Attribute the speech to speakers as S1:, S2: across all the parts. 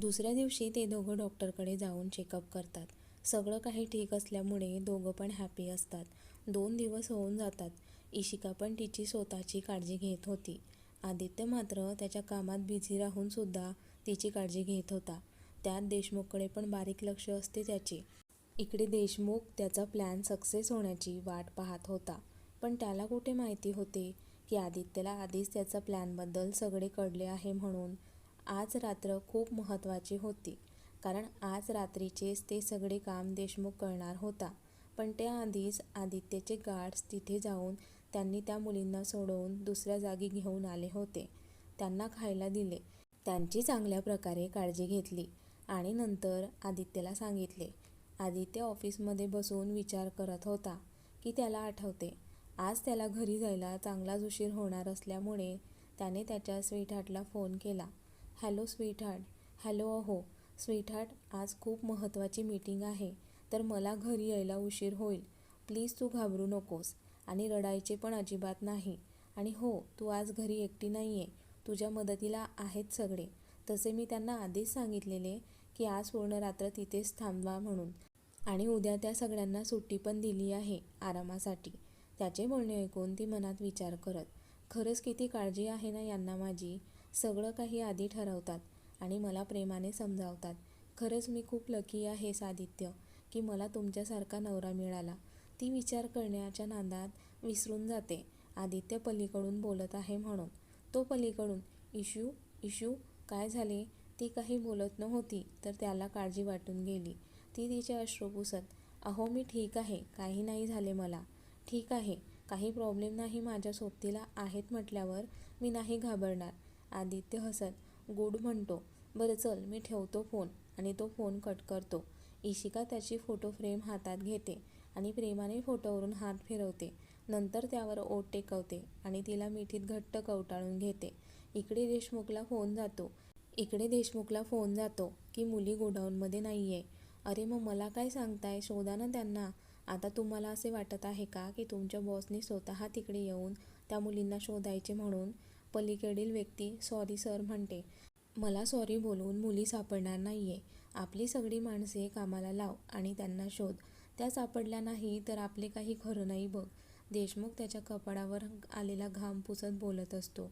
S1: दुसऱ्या दिवशी ते दोघं डॉक्टरकडे जाऊन चेकअप करतात. सगळं काही ठीक असल्यामुळे दोघं पण हॅपी असतात. दोन दिवस होऊन जातात. इशिका पण तिची स्वतःची काळजी घेत होती. आदित्य मात्र त्याच्या कामात बिझी राहून सुद्धा तिची काळजी घेत होता. त्यात देशमुखकडे पण बारीक लक्ष असते त्याचे. इकडे देशमुख त्याचा प्लॅन सक्सेस होण्याची वाट पाहत होता. पण त्याला कुठे माहिती होते की आदित्यला आधीच त्याचा प्लॅनबद्दल सगळे कळले आहे म्हणून. आज रात्र खूप महत्त्वाची होती. कारण आज रात्रीचेच ते सगळे काम देशमुख करणार होता. पण त्याआधीच आदित्यचे गार्ड्स तिथे जाऊन त्यांनी त्या मुलींना सोडवून दुसऱ्या जागी घेऊन आले होते. त्यांना खायला दिले. त्यांची चांगल्या प्रकारे काळजी घेतली. आणि नंतर आदित्यला सांगितले. आदित्य ऑफिसमध्ये बसून विचार करत होता की त्याला आठवते. आज त्याला घरी जायला चांगलाच उशीर होणार असल्यामुळे त्याने त्याच्या स्वीटहार्टला फोन केला. हॅलो स्वीटहार्ट हॅलो अहो स्वीटहार्ट आज खूप महत्त्वाची मीटिंग आहे तर मला घरी यायला उशीर होईल. प्लीज तू घाबरू नकोस. आणि रडायचे पण अजिबात नाही. आणि हो तू आज घरी एकटी नाही आहे तुझ्या मदतीला आहेत सगळे. तसे मी त्यांना आधीच सांगितलेले की आज पूर्ण रात्र तिथेच थांबवा म्हणून. आणि उद्या त्या सगळ्यांना सुट्टी पण दिली आहे आरामासाठी. त्याचे बोलणे ऐकून ती मनात विचार करत. खरंच किती काळजी आहे ना यांना माझी. सगळं काही आधी ठरवतात आणि मला प्रेमाने समजावतात. खरंच मी खूप लकी आहे आदित्य की मला तुमच्यासारखा नवरा मिळाला. ती विचार करण्याच्या नादात विसरून जाते आदित्य पलीकडून बोलत आहे म्हणून. तो पलीकडून इशू इशू काय झाले? ती काही बोलत नव्हती तर त्याला काळजी वाटून गेली. ती तिचे अश्रू पुसत. अहो मी ठीक आहे काही नाही झाले मला. ठीक आहे. काही प्रॉब्लेम नाही माझ्या सोबतीला आहेत म्हटल्यावर मी नाही घाबरणार. आदित्य हसत गुड म्हणतो. बरं चल मी ठेवतो फोन आणि तो फोन कट करतो. इशिका त्याची फोटो फ्रेम हातात घेते आणि प्रेमाने फोटोवरून हात फिरवते. नंतर त्यावर ओट टेकवते आणि तिला मिठीत घट्ट कवटाळून घेते. इकडे देशमुखला फोन जातो. इकडे देशमुखला फोन जातो की मुली गोडाऊनमध्ये नाही आहे अरे मग मला काय सांगताय शोधा ना त्यांना. आता तुम्हाला असे वाटत आहे का की तुमच्या बॉसने स्वतः तिकडे येऊन त्या मुलींना शोधायचे म्हणून. पलीकडील व्यक्ती सॉरी सर म्हणते. मला सॉरी बोलून मुली सापडणार नाहीये. आपली सगळी माणसे कामाला लाव आणि त्यांना शोध. त्या सापडल्या नाही तर आपले काही खरं नाही बघ. देशमुख त्याच्या कपाळावर आलेला घाम पुसत बोलत असतो.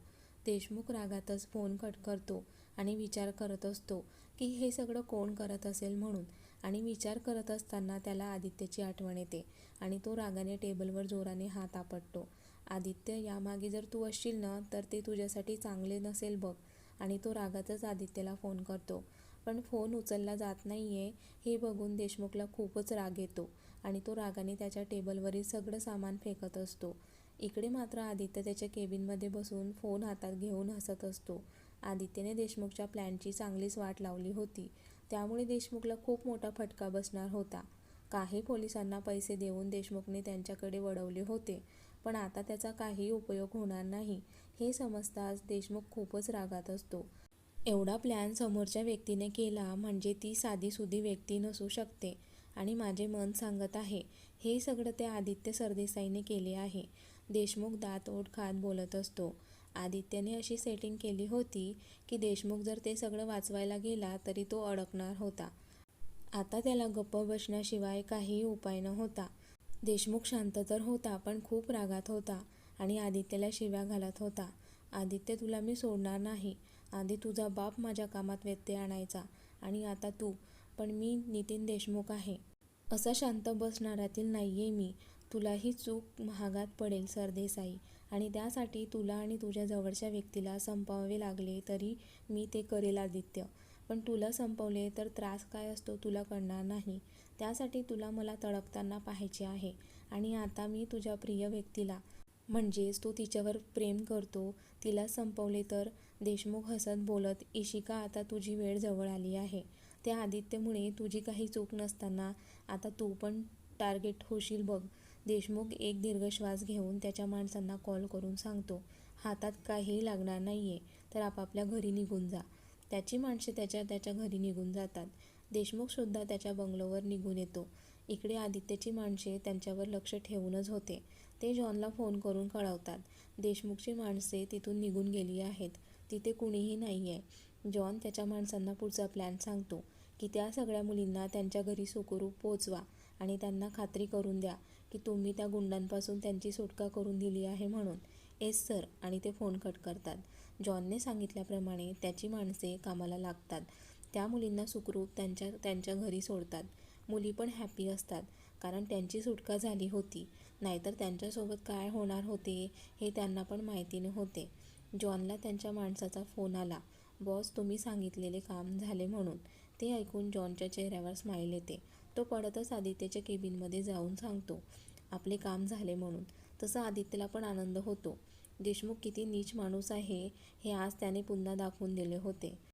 S1: देशमुख रागातच फोन कट करतो आणि विचार करत असतो की हे सगळं कोण करत असेल म्हणून. आणि विचार करत असताना त्याला आदित्यची आठवण येते आणि तो रागाने टेबलवर जोराने हात आपटतो. आदित्य यामागे जर तू असशील ना तर ते तुझ्यासाठी चांगले नसेल बघ. आणि तो रागातच आदित्यला फोन करतो. पण फोन उचलला जात नाही आहे हे बघून देशमुखला खूपच राग येतो आणि तो रागाने त्याच्या टेबलवरील सगळं सामान फेकत असतो. इकडे मात्र आदित्य त्याच्या केबिनमध्ये बसून फोन हातात घेऊन हसत असतो. आदित्यने देशमुखच्या प्लॅनची चांगलीच वाट लावली होती. त्यामुळे देशमुखला खूप मोठा फटका बसणार होता. काही पोलिसांना पैसे देऊन देशमुखने त्यांच्याकडे वळवले होते. पण आता त्याचा काही उपयोग होणार नाही हे समजताच देशमुख खूपच रागात असतो. एवढा प्लॅन समोरच्या व्यक्तीने केला म्हणजे ती साधीसुधी व्यक्ती नसू शकते. आणि माझे मन सांगत आहे हे सगळं त्या आदित्य सरदेसाईने केले आहे. देशमुख दात ओठ खात बोलत असतो. आदित्यने अशी सेटिंग केली होती की देशमुख जर ते सगळं वाचवायला गेला तरी तो अडकणार होता. आता त्याला गप्प बसण्याशिवाय काहीही उपाय नव्हता. देशमुख शांत तर होता पण खूप रागात होता आणि आदित्यला शिव्या घालत होता. आदित्य तुला मी सोडणार नाही. आधी तुझा बाप माझ्या कामात व्यत्यय आणायचा आणि आता तू. पण मी नितीन देशमुख आहे. असा शांत बसणाऱ्यातील नाही आहे मी. तुला ही चूक महागात पडेल सरदेसाई. आणि त्यासाठी तुला आणि तुझ्या जवळच्या व्यक्तीला संपवावे लागले तरी मी ते करेल आदित्य. पण तुला संपवले तर त्रास काय असतो तुला कळणार नाही. त्यासाठी तुला मला तडपताना पाहायचे आहे. आणि आता मी तुझ्या प्रिय व्यक्तीला म्हणजेच तू तिच्यावर प्रेम करतो तिला संपवले तर. देशमुख हसत बोलत इशिका आता तुझी वेळ जवळ आली आहे. त्या आदित्यमुळे तुझी काही चूक नसताना आता तू पण टार्गेट होशील बघ. देशमुख एक दीर्घ श्वास घेऊन त्याच्या माणसांना कॉल करून सांगतो. हातात काहीही लागणार नाही आहे तर आपापल्या घरी निघून जा. त्याची माणसे त्याच्या त्याच्या घरी निघून जातात. देशमुख सुद्धा त्याच्या बंगलोवर निघून येतो. इकडे आदित्यची माणसे त्यांच्यावर लक्ष ठेवूनच होते. ते जॉनला फोन करून कळवतात. देशमुखची माणसे तिथून निघून गेली आहेत. तिथे कुणीही नाही आहे जॉन त्याच्या माणसांना पुढचा प्लॅन सांगतो की त्या सगळ्या मुलींना त्यांच्या घरी सुखरूप पोचवा आणि त्यांना खात्री करून द्या की तुम्ही त्या गुंडांपासून त्यांची सुटका करून दिली आहे म्हणून एस सर आणि ते फोन कट करतात जॉनने सांगितल्याप्रमाणे त्याची माणसे कामाला लागतात त्या मुलींना सुखरूप त्यांच्या त्यांच्या घरी सोडतात. मुली पण हॅपी असतात. कारण त्यांची सुटका झाली होती. नाहीतर त्यांच्यासोबत काय होणार होते हे त्यांना पण माहिती नव्हते. जॉनला त्यांच्या माणसाचा फोन आला. बॉस तुम्ही सांगितलेले काम झाले म्हणून. ते ऐकून जॉनच्या चेहऱ्यावर स्माईल येते. तो पडतच आदित्यच्या केबिनमध्ये जाऊन सांगतो आपले काम झाले म्हणून. तसं आदित्यला पण आनंद होतो. देशमुख किती नीच माणूस आहे हे आज त्याने पुन्हा दाखवून दिले होते.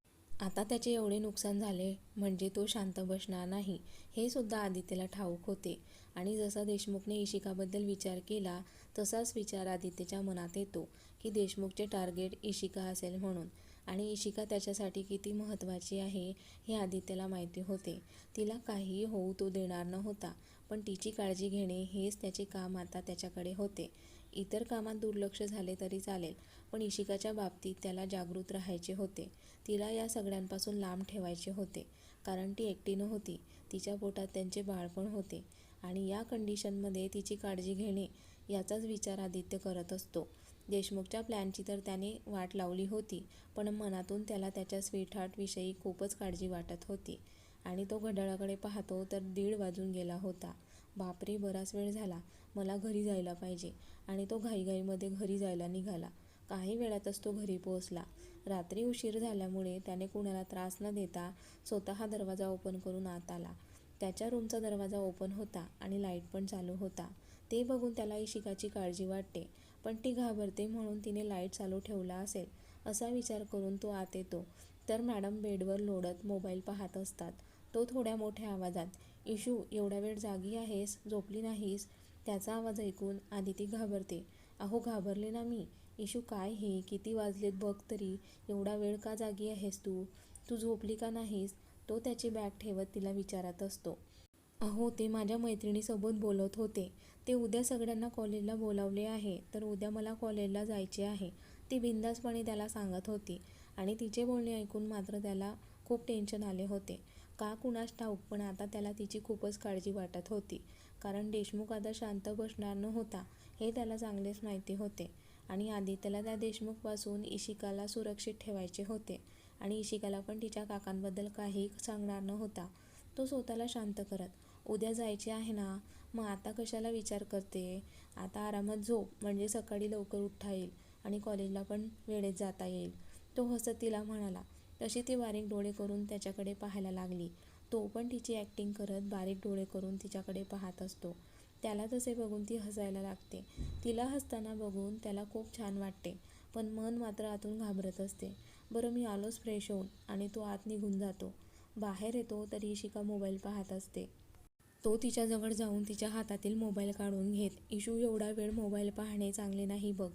S1: आता त्याचे एवढे नुकसान झाले म्हणजे तो शांत बसणार नाही हे सुद्धा आदित्यला ठाऊक होते. आणि जसा देशमुखने इशिकाबद्दल विचार केला तसाच विचार आदित्यच्या मनात येतो की देशमुखचे टार्गेट इशिका असेल म्हणून. आणि इशिका त्याच्यासाठी किती महत्त्वाची आहे हे आदित्यला माहिती होते. तिला काहीही होऊ तो देणार नव्हता पण तिची काळजी घेणे हेच त्याचे काम आता त्याच्याकडे होते. इतर कामात दुर्लक्ष झाले तरी चालेल पण इशिकाच्या बाबतीत त्याला जागृत राहायचे होते. तिला या सगळ्यांपासून लांब ठेवायचे होते कारण ती एकटी नव्हती. तिच्या पोटात त्यांचे बाळपण होते आणि या कंडिशनमध्ये तिची काळजी घेणे याचाच विचार आदित्य करत असतो. देशमुखच्या प्लॅनची तर त्याने वाट लावली होती पण मनातून त्याला त्याच्या स्वीटहार्टविषयी खूपच काळजी वाटत होती. आणि तो घड्याळाकडे पाहतो तर दीड वाजून गेला होता. बापरे बराच वेळ झाला. मला घरी जायला पाहिजे. आणि तो घाईघाईमध्ये घरी जायला निघाला. काही वेळातच तो घरी पोहोचला. रात्री उशीर झाल्यामुळे त्याने कुणाला त्रास न देता स्वतः दरवाजा ओपन करून आत आला. त्याच्या रूमचा दरवाजा ओपन होता आणि लाइट पण चालू होता. ते बघून त्याला इशिकाची काळजी वाटते पण ती घाबरते म्हणून तिने लाइट चालू ठेवला असेल असा विचार करून तो आत येतो. तर मॅडम बेडवर लोडत मोबाईल पाहत असतात. तो थोड्या मोठ्या आवाजात इशू एवढा वेळ जागी आहेस? झोपली नाहीस? त्याचा आवाज ऐकून आदिती घाबरते. अहो घाबरले ना मी. इशू काय हे? किती वाजलेत बघ तरी. एवढा वेळ का जागी आहेस तू? तू झोपली का नाहीस? तो त्याची बॅग ठेवत तिला विचारत असतो. अहो ते माझ्या मैत्रिणीसोबत बोलत होते. ते उद्या सगळ्यांना कॉलेजला बोलावले आहे तर उद्या मला कॉलेजला जायचे आहे. ती बिंदासपणे त्याला सांगत होती आणि तिचे बोलणे ऐकून मात्र त्याला खूप टेन्शन आले होते. का कुणास ठाऊक पण आता त्याला तिची खूपच काळजी वाटत होती. कारण देशमुख आता शांत बसणार नव्हता हे त्याला चांगलेच माहिती होते. आणि आधी त्याला त्या देशमुखपासून इशिकाला सुरक्षित ठेवायचे होते. आणि इशिकाला पण तिच्या काकांबद्दल काही सांगणार नव्हता. तो स्वतःला शांत करत उद्या जायचे आहे ना? मग आता कशाला विचार करते? आता आरामात झोप म्हणजे सकाळी लवकर उठता येईल आणि कॉलेजला पण वेळेत जाता येईल. तो हसत तिला म्हणाला. तशी ती बारीक डोळे करून त्याच्याकडे पाहायला लागली. तो पण तिची ॲक्टिंग करत बारीक डोळे करून तिच्याकडे पाहत असतो. त्याला तसे बघून ती हसायला लागते. तिला हसताना बघून त्याला खूप छान वाटते. पण मन मात्र आतून घाबरत असते. बरं मी आलोच फ्रेश होऊन आणि तो आत निघून जातो. बाहेर येतो तरी इशिका मोबाईल पाहत असते. तो तिच्याजवळ जाऊन तिच्या हातातील मोबाईल काढून घेत इशू एवढा वेळ मोबाईल पाहणे चांगले नाही बघ.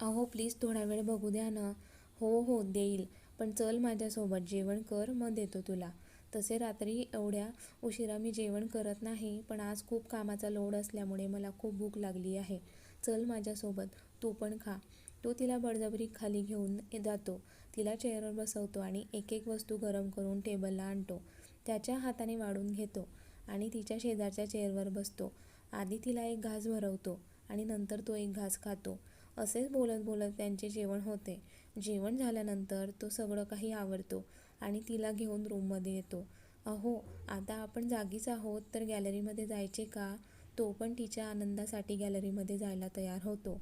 S1: अहो प्लीज थोडा वेळ बघू द्या ना. हो हो देईल. पण चल माझ्यासोबत जेवण कर मग देतो तुला. तसे रात्री एवढ्या उशिरा मी जेवण करत नाही पण आज खूप कामाचा लोड असल्यामुळे मला खूप भूक लागली आहे. चल माझ्यासोबत तू पण खा. तो तिला बळजबरी खाली घेऊन जातो. तिला चेअरवर बसवतो आणि एक एक वस्तू गरम करून टेबलला आणतो. त्याच्या हाताने वाढून घेतो आणि तिच्या शेजारच्या चेअरवर बसतो. आधी तिला एक घास भरवतो आणि नंतर तो एक घास खातो. असेच बोलत बोलत त्यांचे जेवण होते. जेवण झाल्यानंतर तो सगळं काही आवडतो आणि तिला घेऊन रूममध्ये येतो. अहो आता आपण जागीच आहोत तर गॅलरीमध्ये जायचे का? तो पण तिच्या आनंदासाठी गॅलरीमध्ये जायला तयार होतो.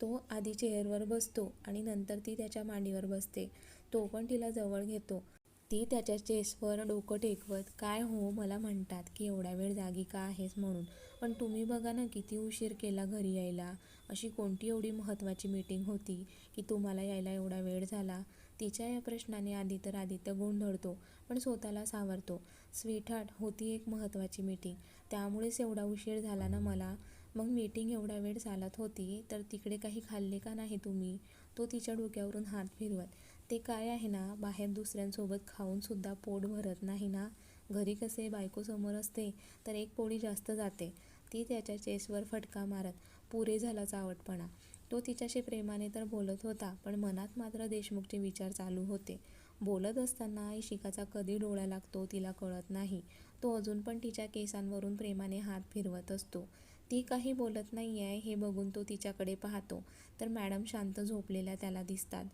S1: तो आधी चेअरवर बसतो आणि नंतर ती त्याच्या मांडीवर बसते. तो पण तिला जवळ घेतो. ती त्याच्या चेसवर डोकं टेकवत काय हो मला म्हणतात की एवढा वेळ जागी का आहेस म्हणून? पण तुम्ही बघा ना किती उशीर केला घरी यायला. अशी कोणती एवढी महत्त्वाची मीटिंग होती की तुम्हाला यायला एवढा वेळ झाला? तिच्या या प्रश्नाने आधी तर आदित्य गोंधळतो पण स्वतःला सावरतो. स्वीटहार्ट होती एक महत्त्वाची मीटिंग त्यामुळेच एवढा उशीर झाला ना मला? मग मीटिंग एवढा वेळ चालत होती तर तिकडे काही खाल्ले का नाही तुम्ही? तो तिच्या डोक्यावरून हात फिरवत. ते काय आहे ना? बाहेर दुसऱ्यांसोबत खाऊनसुद्धा पोट भरत नाही ना? घरी कसे? बायकोसमोर असते तर एक पोळी जास्त जाते. ती त्याच्या चेसवर फटका मारत पुरे झाला चावटपणा तो तिच्याशी प्रेमाने तर बोलत होता पण मनात मात्र देशमुखचे विचार चालू होते. बोलत असताना इशिकाचा कधी डोळा लागतो तिला कळत नाही. तो अजून पण तिच्या केसांवरून प्रेमाने हात फिरवत असतो. ती काही बोलत नाही आहे हे बघून तो तिच्याकडे पाहतो. तर मॅडम शांत झोपलेल्या त्याला दिसतात.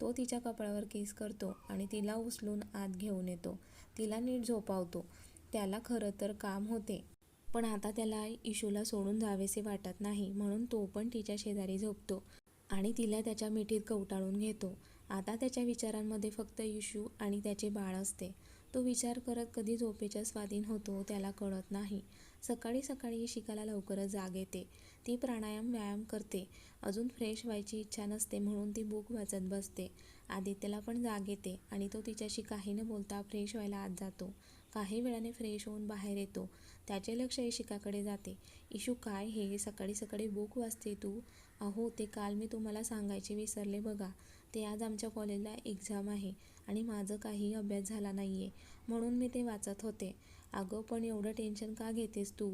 S1: तो तिच्या कपाळावर केस करतो आणि तिला उचलून आत घेऊन येतो. तिला नीट झोपावतो. त्याला खरं तर काम होते. पण आता त्याला इशूला सोडून जावेसे वाटत नाही म्हणून तो पण तिच्या शेजारी झोपतो आणि तिला त्याच्या मिठीत कवटाळून घेतो. आता त्याच्या विचारांमध्ये फक्त इशू आणि त्याचे बाळ असते. तो विचार करत कधी झोपेच्या स्वाधीन होतो त्याला कळत नाही. सकाळी सकाळी शिकाला लवकरच जाग येते. ती प्राणायाम व्यायाम करते. अजून फ्रेश व्हायची इच्छा नसते म्हणून ती बुक वाचत बसते. आदित्यला पण जाग येते आणि तो तिच्याशी काही न बोलता फ्रेश व्हायला आत जातो. काही वेळाने फ्रेश होऊन बाहेर येतो. त्याचे लक्ष इशिकाकडे जाते. इशू काय हे? सकाळी सकाळी बुक वाचते तू? अहो ते काल मी तुम्हाला सांगायचे विसरले बघा. ते आज आमच्या कॉलेजला एक्झाम आहे आणि माझं काही अभ्यास झाला नाही आहे म्हणून मी ते वाचत होते. अगं पण एवढं टेन्शन का घेतेस तू?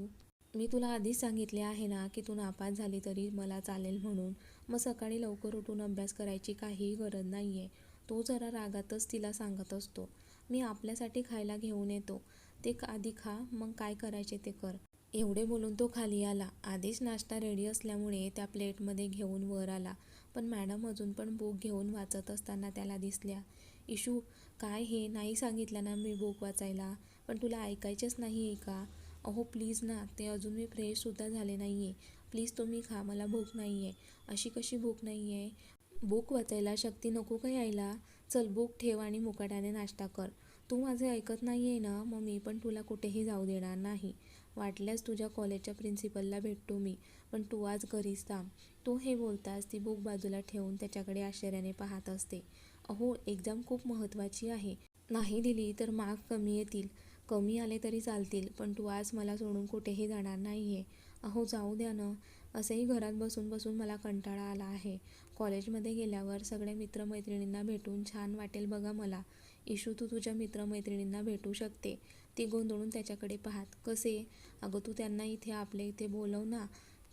S1: मी तुला आधीच सांगितले आहे ना की तू नापास झाली तरी मला चालेल म्हणून. मग सकाळी लवकर उठून अभ्यास करायची काहीही गरज नाही आहे तो जरा रागातच तिला सांगत असतो. मी आपल्यासाठी खायला घेऊन येतो. ते आधी खा मग काय करायचे ते कर. एवढे बोलून तो खाली आला. आधीच नाश्ता रेडी असल्यामुळे त्या प्लेटमध्ये घेऊन वर आला. पण मॅडम अजून पण बुक घेऊन वाचत असताना त्याला दिसल्या. इशू काय हे? नाही सांगितलं ना मी बुक वाचायला. पण तुला ऐकायचेच नाही आहे का? अहो प्लीज ना. ते अजून मी फ्रेशसुद्धा झाले नाही आहे प्लीज तुम्ही खा. मला भूक नाही आहे अशी कशी भूक नाही आहे बुक वाचायला शक्ती नको का यायला? चल बुक ठेव आणि मुकाट्याने नाश्ता कर. तू माझे ऐकत नाही आहे ना मग मी पण तुला कुठेही जाऊ देणार नाही. वाटल्यास तुझ्या कॉलेजच्या प्रिन्सिपलला भेटतो मी पण तू आज घरीच थांब. तो हे बोलताच ती बुक बाजूला ठेवून त्याच्याकडे आश्चर्याने पाहत असते. अहो एक्झाम खूप महत्त्वाची आहे. नाही दिली तर मार्क कमी येतील. कमी आले तरी चालतील पण तू आज मला सोडून कुठेही जाणार नाही आहे अहो जाऊ द्या ना. असंही घरात बसून बसून मला कंटाळा आला आहे. कॉलेजमध्ये गेल्यावर सगळ्या मित्रमैत्रिणींना भेटून छान वाटेल बघा मला. इशू तू तुझ्या मित्रमैत्रिणींना भेटू शकते. ती गोंधळून त्याच्याकडे पाहत कसे? अगं तू त्यांना इथे आपल्या इथे बोलव ना.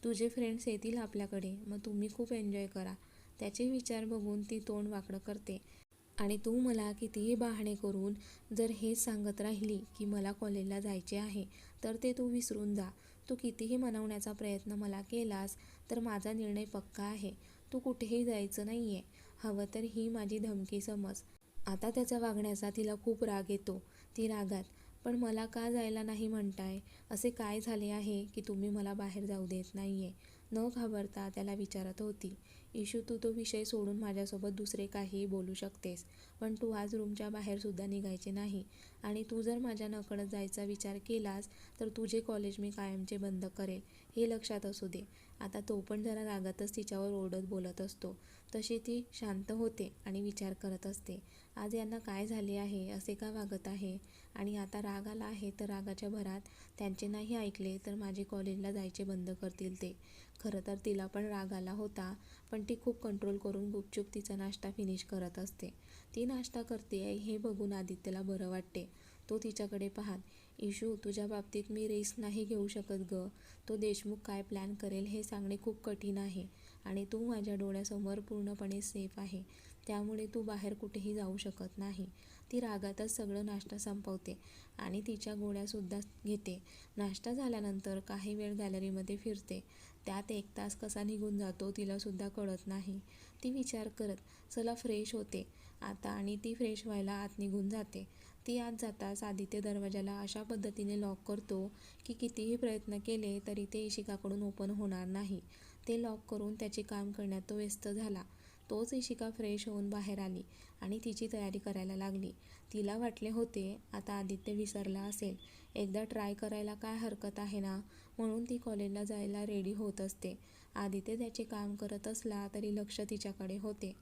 S1: तुझे फ्रेंड्स येतील आपल्याकडे. मग तुम्ही खूप एन्जॉय करा. त्याचे विचार बघून ती तोंड वाकडं करते. आणि तू मला कितीही बहाणे करून जर हेच सांगत राहिली की मला कॉलेजला जायचे आहे तर ते तू विसरून जा. तू कितीही मनवण्याचा प्रयत्न मला केलास तर माझा निर्णय पक्का आहे. तू कुठेही जायचं नाही आहे हवं तर ही माझी धमकी समज. आता त्याचा वागण्याचा तिला खूप राग येतो. ती रागात पण मला का जायला नाही म्हणताय? असे काय झाले आहे की तुम्ही मला बाहेर जाऊ देत नाही आहे न घाबरता त्याला विचारत होती. इशू तू तो विषय सोडून माझ्यासोबत दुसरे काहीही बोलू शकतेस. पण तू आज रूमच्या बाहेरसुद्धा निघायचे नाही. आणि तू जर माझ्या नकळत जायचा विचार केलास तर तुझे कॉलेज मी कायमचे बंद करेल हे लक्षात असू दे. आता तो पण जरा रागातच तिच्यावर ओरडत बोलत असतो. तशी ती शांत होते आणि विचार करत असते. आज यांना काय झाले आहे असे का वागत आहे? आणि आता राग आला आहे तर रागाच्या भरात त्यांचे नाही ऐकले तर माझे कॉलेजला जायचे बंद करतील ते. खरं तर तिला पण राग आला होता पण ती खूप कंट्रोल करून गुपचूप तिचा नाश्ता फिनिश करत असते. ती नाश्ता करते आहे हे बघून आदित्यला बरं वाटते. तो तिच्याकडे पाहत इशू तुझ्या बाबतीत मी रिस्क नाही घेऊ शकत ग. तो देशमुख काय प्लॅन करेल हे सांगणे खूप कठीण आहे आणि तू माझ्या डोळ्यासमोर पूर्णपणे सेफ आहे. त्यामुळे तू बाहेर कुठेही जाऊ शकत नाही. ती रागातच सगळं नाश्ता संपवते आणि तिच्या गोळ्यासुद्धा घेते. नाश्ता झाल्यानंतर काही वेळ गॅलरीमध्ये फिरते. त्यात एक तास कसा निघून जातो तिलासुद्धा कळत नाही. ती विचार करत चला फ्रेश होते. आता आणि ती फ्रेश व्हायला आत निघून जाते ती आत जाताच आदित्य दरवाजाला अशा पद्धतीने लॉक करतो की कितीही प्रयत्न केले तरी ते इशिकाकडून ओपन होणार नाही. ते लॉक करून त्याचे काम करण्यात तो व्यस्त झाला. तोच इशिका फ्रेश होऊन बाहेर आली आणि तिची तयारी करायला लागली. तिला वाटले होते आता आदित्य विसरला असेल. एकदा ट्राय करायला काय हरकत आहे ना? म्हणून ती कॉलेजला जायला रेडी होत असते. आदित्य त्याचे काम करत असला तरी लक्ष तिच्याकडे होते.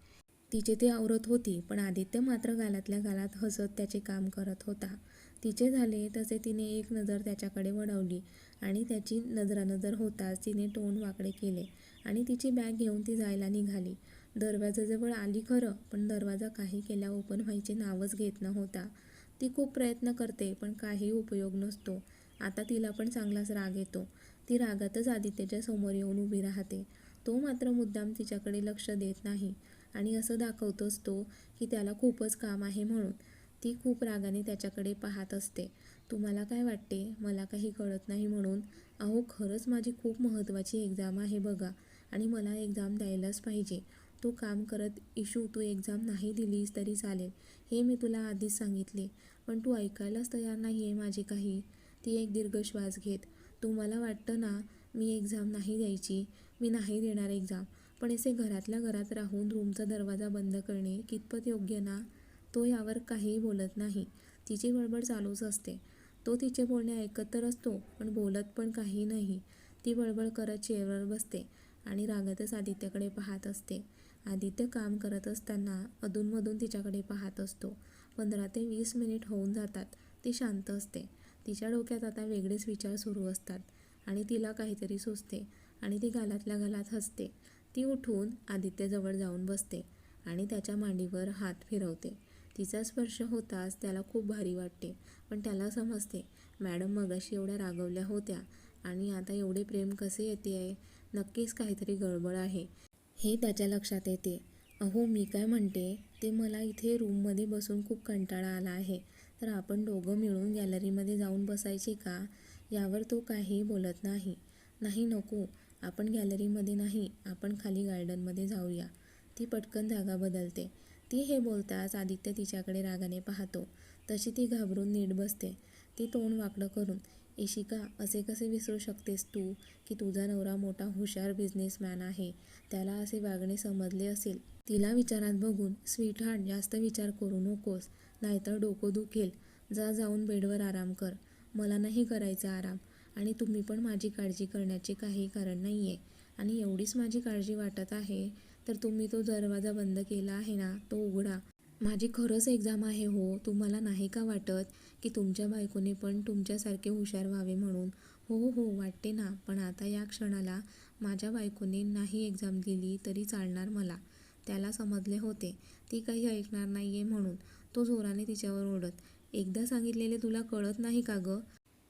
S1: तिचे ती आवरत होती पण आदित्य मात्र गालातल्या गालात हसत त्याचे काम करत होता. तिचे झाले तसे तिने एक नजर त्याच्याकडे वळवली आणि त्याची नजरानजर होताच तिने टोन वाकडे केले आणि तिची बॅग घेऊन ती जायला निघाली. दरवाजाजवळ आली खरं पण दरवाजा काही केल्या ओपन व्हायचे नावच घेत नव्हता. ती खूप प्रयत्न करते पण काही उपयोग नसतो. आता तिला पण चांगलाच राग येतो. ती रागातच आदित्यच्या समोर येऊन उभी राहते. तो मात्र मुद्दाम तिच्याकडे लक्ष देत नाही आणि असं दाखवतोच तो की त्याला खूपच काम आहे म्हणून. ती खूप रागाने त्याच्याकडे पाहत असते. तुम्हाला काय वाटते? मला काही कळत नाही म्हणून. अहो खरंच माझी खूप महत्त्वाची एक्झाम आहे बघा आणि मला एक्झाम द्यायलाच पाहिजे. तू काम करत इशू तू एक्झाम नाही दिलीस तरी चालेल. हे मी तुला आधीच सांगितले. पण तू ऐकायलाच तयार नाही आहे माझे काही. ती एक दीर्घ श्वास घेत. तुम्हाला वाटतं ना मी एक्झाम नाही द्यायची. मी नाही देणार एक्झाम पण असे घरातल्या घरात राहून रूमचा दरवाजा बंद करणे कितपत योग्य ना? तो यावर काहीही बोलत नाही. तिची बडबड चालूच असते. तो तिचे बोलणे ऐकत तर असतो पण बोलत पण काही नाही. ती बडबड करत चेअरवर बसते आणि रागातच आदित्यकडे पाहत असते. आदित्य काम करत असताना अधूनमधून तिच्याकडे पाहत असतो. पंधरा ते वीस मिनिट होऊन जातात. ती शांत असते. तिच्या डोक्यात आता वेगळेच विचार सुरू असतात आणि तिला काहीतरी सुचते आणि ती गालातल्या गालात हसते. ती उठून आदित्यजवळ जाऊन बसते आणि त्याच्या मांडीवर हात फिरवते. तिचा स्पर्श होताच त्याला खूप भारी वाटते. पण त्याला समजते मॅडम मगाशी एवढ्या रागवल्या होत्या आणि आता एवढे प्रेम कसे येते आहे नक्कीच काहीतरी गडबड आहे. हे त्याच्या लक्षात येते. अहो मी काय म्हणते? ते मला इथे रूममध्ये बसून खूप कंटाळा आला आहे. तर आपण दोघं मिळून गॅलरीमध्ये जाऊन बसायचे का? यावर तो काहीही बोलत नाही. नाही नको. आपण गॅलरीमध्ये नाही. आपण खाली गार्डनमध्ये जाऊया. ती पटकन जागा बदलते. ती हे बोलताच आदित्य तिच्याकडे रागाने पाहतो. तशी ती घाबरून नीट बसते. ती तोंड वाकडं करून इशिका असे कसे विसरू शकतेस तू की तुझा नवरा मोठा हुशार बिझनेसमॅन आहे? त्याला असे वागणे समजले असेल. तिला विचारात बघून स्वीट हार्ट जास्त विचार करू नकोस नाहीतर डोकं दुखेल. जा जाऊन बेडवर आराम कर. मला नाही करायचा आराम आणि तुम्ही पण माझी काळजी करण्याचे काही कारण नाही आहे आणि एवढीच माझी काळजी वाटत आहे तर तुम्ही तो दरवाजा बंद केला आहे ना तो उघडा. माझी खरंच एक्झाम आहे हो. तुम्हाला नाही का वाटत की तुमच्या बायकोने पण तुमच्यासारखे हुशार व्हावे म्हणून? हो हो वाटते ना. पण आता या क्षणाला माझ्या बायकोने नाही एक्झाम दिली तरी चालणार मला. त्याला समजले होते. ती काही ऐकणार नाही आहे म्हणून. तो जोराने तिच्यावर ओढत एकदा सांगितलेले तुला कळत नाही का गं?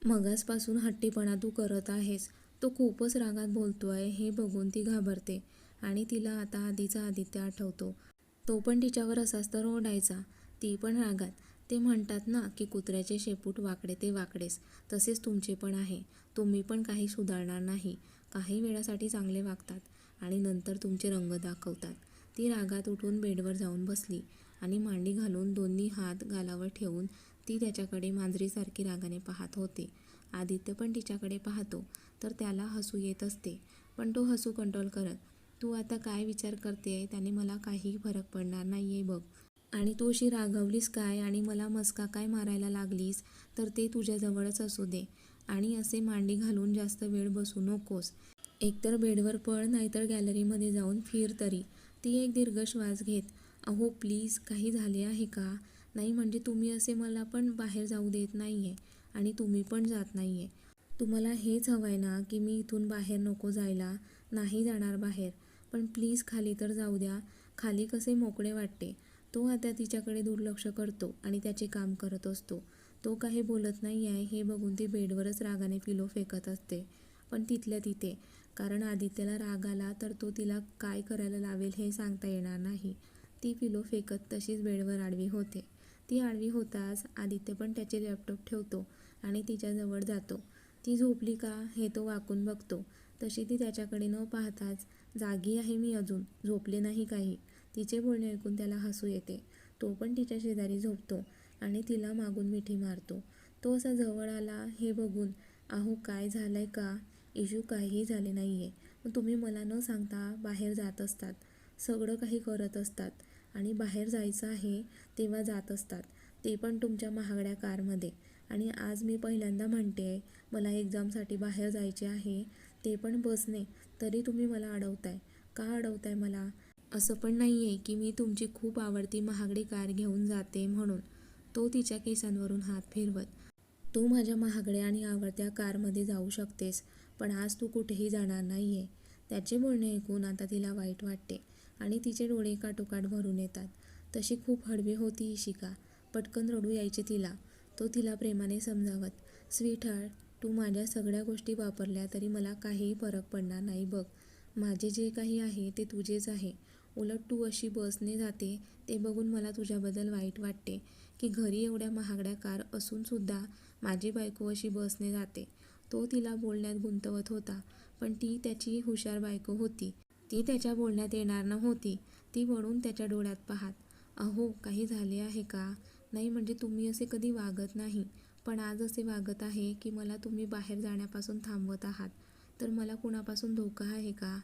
S1: मगासपासून हट्टीपणा तू करत आहेस. तो खूपच रागात बोलतो आहे हे बघून ती घाबरते आणि तिला आता आधीचा आदित्य आठवतो. तो पण तिच्यावर असाच तर ओढायचा. ती पण रागात. ते म्हणतात ना की कुत्र्याचे शेपूट वाकडे ते वाकडेच. तसेच तुमचे पण आहे. तुम्ही पण काही सुधारणार नाही. काही वेळासाठी चांगले वागतात आणि नंतर तुमचे रंग दाखवतात. ती रागात उठून बेडवर जाऊन बसली आणि मांडी घालून दोन्ही हात गालावर ठेवून ती त्याच्याकडे मांजरीसारखी रागाने पाहत होते. आदित्य पण तिच्याकडे पाहतो तर त्याला हसू येत असते. पण तो हसू कंट्रोल करत तू आता काय विचार करते? त्याने मला काही फरक पडणार नाही आहे बघ. आणि तू अशी रागवलीस काय? आणि मला मस्का काय मारायला लागलीस? तर ते तुझ्याजवळच असू दे. आणि असे मांडी घालून जास्त वेळ बसू नकोस. एकतर बेडवर पळ नाहीतर गॅलरीमध्ये जाऊन फिर तरी. ती एक दीर्घ श्वास घेत अहो प्लीज काही झाले आहे का? नाही म्हणजे तुम्ही असे मला पण बाहेर जाऊ देत नाही आहे आणि तुम्ही पण जात नाही आहे तुम्हाला हेच हवं आहे ना की मी इथून बाहेर नको जायला. नाही जाणार बाहेर. पण प्लीज खाली तर जाऊ द्या. खाली कसे मोकळे वाटते. तो आता तिच्याकडे दुर्लक्ष करतो आणि त्याचे काम करत असतो. तो काही बोलत नाही आहे हे बघून ती बेडवरच रागाने पिलो फेकत असते. पण तिथल्या तिथे कारण आदित्यला राग आला तर तो तिला काय करायला लावेल हे सांगता येणार नाही. ती पिलो फेकत तशीच बेडवर आडवी होते. ती आडवी होताच आदित्य पण त्याचे लॅपटॉप ठेवतो आणि तिच्याजवळ जातो. ती झोपली का हे तो वाकून बघतो. तशी ती त्याच्याकडे न पाहताच जागी आहे मी अजून झोपले नाही काही. तिचे बोलणे ऐकून त्याला हसू येते. तो पण तिच्या शेजारी झोपतो आणि तिला मागून मिठी मारतो. तो असा जवळ आला हे बघून अहो काय झालंय का? इशू काहीही झाले नाही आहे पण तुम्ही मला न सांगता बाहेर जात असतात. सगळं काही करत असतात. आणि बाहेर जायचं आहे तेव्हा जात असतात. ते पण तुमच्या महागड्या कारमध्ये. आणि आज मी पहिल्यांदा म्हणते मला एक्झामसाठी बाहेर जायचे आहे. ते पण बसने. तरी तुम्ही मला अडवताय. का अडवताय मला? असं पण नाही आहे की मी तुमची खूप आवडती महागडी कार घेऊन जाते म्हणून. तो तिच्या केसांवरून हात फिरवत तू माझ्या महागड्या आणि आवडत्या कारमध्ये जाऊ शकतेस पण आज तू कुठेही जाणार नाही आहे त्याचे बोलणे ऐकून आता तिला वाईट वाटते आणि तिचे डोळे काटोकाट भरून येतात. तशी खूप हळवी होती इशिका पटकन रडू यायचे तिला. तो तिला प्रेमाने समजावत स्वीट तू माझ्या सगळ्या गोष्टी वापरल्या तरी मला काहीही फरक पडणार नाही बघ. माझे जे काही आहे ते तुझेच आहे. उलट तू अशी बसने जाते ते बघून मला तुझ्याबद्दल वाईट वाटते. की घरी एवढ्या महागड्या कार असूनसुद्धा माझी बायको अशी बसने जाते. तो तिला बोलण्यात गुंतवत होता पण ती त्याची हुशार बायको होती. ती त्याच्या बोलण्यात येणार नव्हती. ती वळून त्याच्या डोळ्यात पाहात अहो काही झाले आहे का? नाही म्हणजे तुम्ही असे कधी वागत नाही. पण आज असे वागत आहे की मला तुम्ही बाहेर जाण्यापासून थांबवत आहात. तर मला कुणापासून धोका आहे का?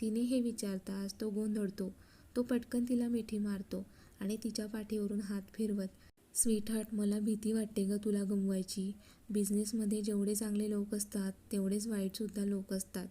S1: तिने हे विचारताच तो गोंधळतो. तो पटकन तिला मिठी मारतो आणि तिच्या पाठीवरून हात फिरवत स्वीटहार्ट मला भीती वाटते ग तुला गमवायची. बिझनेसमध्ये जेवढे चांगले लोक असतात तेवढेच वाईटसुद्धा लोक असतात.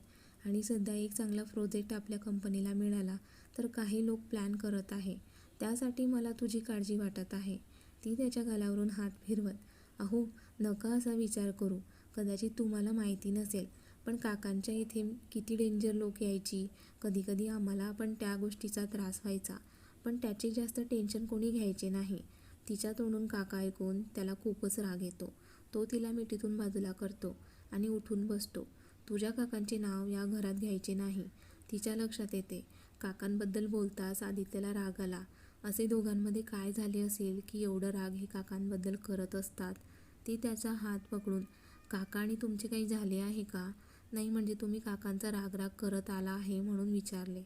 S1: आणि सध्या एक चांगला प्रोजेक्ट आपल्या कंपनीला मिळाला तर काही लोक प्लॅन करत आहे. त्यासाठी मला तुझी काळजी वाटत आहे. ती त्याच्या गालावरून हात फिरवत अहो नका असा विचार करू. कदाचित तुम्हाला माहिती नसेल पण काकांच्या इथे किती डेंजर लोक यायची. कधीकधी आम्हाला पण त्या गोष्टीचा त्रास व्हायचा. पण त्याचे जास्त टेन्शन कोणी घ्यायचे नाही. तिच्या तोंडून काका ऐकून त्याला खूपच राग येतो. तो तिला मिठीतून बाजूला करतो आणि उठून बसतो. तुझ्या काकांचे नाव या घरात घ्यायचे नाही. तिच्या लक्षात येते. काकांबद्दल बोलताच आदित्यला राग आला. असे दोघांमध्ये काय झाले असेल की एवढं राग हे काकांबद्दल करत असतात? ती त्याचा हात पकडून काका आणि तुमचे काही झाले आहे का? नाही म्हणजे तुम्ही काकांचा रागराग करत आला आहे म्हणून विचारले.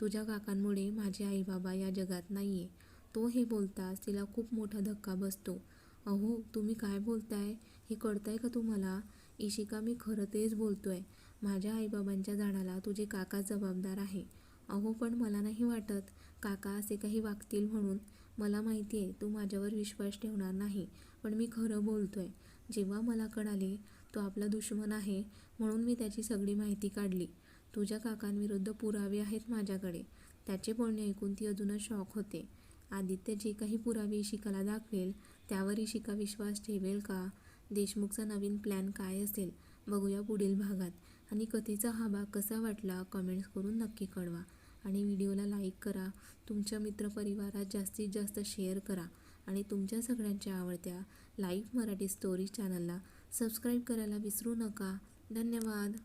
S1: तुझ्या काकांमुळे माझे आईबाबा या जगात नाही आहे तो हे बोलताच तिला खूप मोठा धक्का बसतो. अहो तुम्ही काय बोलताय? हे कळतंय का तुम्हाला? इशिका मी खरं तेच बोलतोय. माझ्या आईबाबांच्या झाडाला तुझे काका जबाबदार आहे. अहो पण मला नाही वाटत काका असे काही वागतील म्हणून. मला माहिती आहे तू माझ्यावर विश्वास ठेवणार नाही. पण मी खरं बोलतो आहे जेव्हा मला कळाले तो आपला दुश्मन आहे म्हणून मी त्याची सगळी माहिती काढली. तुझ्या काकांविरुद्ध पुरावे आहेत माझ्याकडे. त्याचे बोलणे ऐकून ती अजूनच शॉक होते. आदित्य जे काही पुरावे इशिकाला दाखवेल त्यावर इशिका विश्वास ठेवेल का? देशमुखचा नवीन प्लॅन काय असेल? बघूया पुढील भागात. आणि कथेचा हा भाग कसा वाटला कमेंट्स करून नक्की कळवा. आणि व्हिडिओला लाईक करा. तुमच्या मित्रपरिवारात जास्तीत जास्त शेअर करा. आणि तुमच्या सगळ्यांच्या आवडत्या लाईव्ह मराठी स्टोरी चॅनलला सबस्क्राईब करायला विसरू नका. धन्यवाद.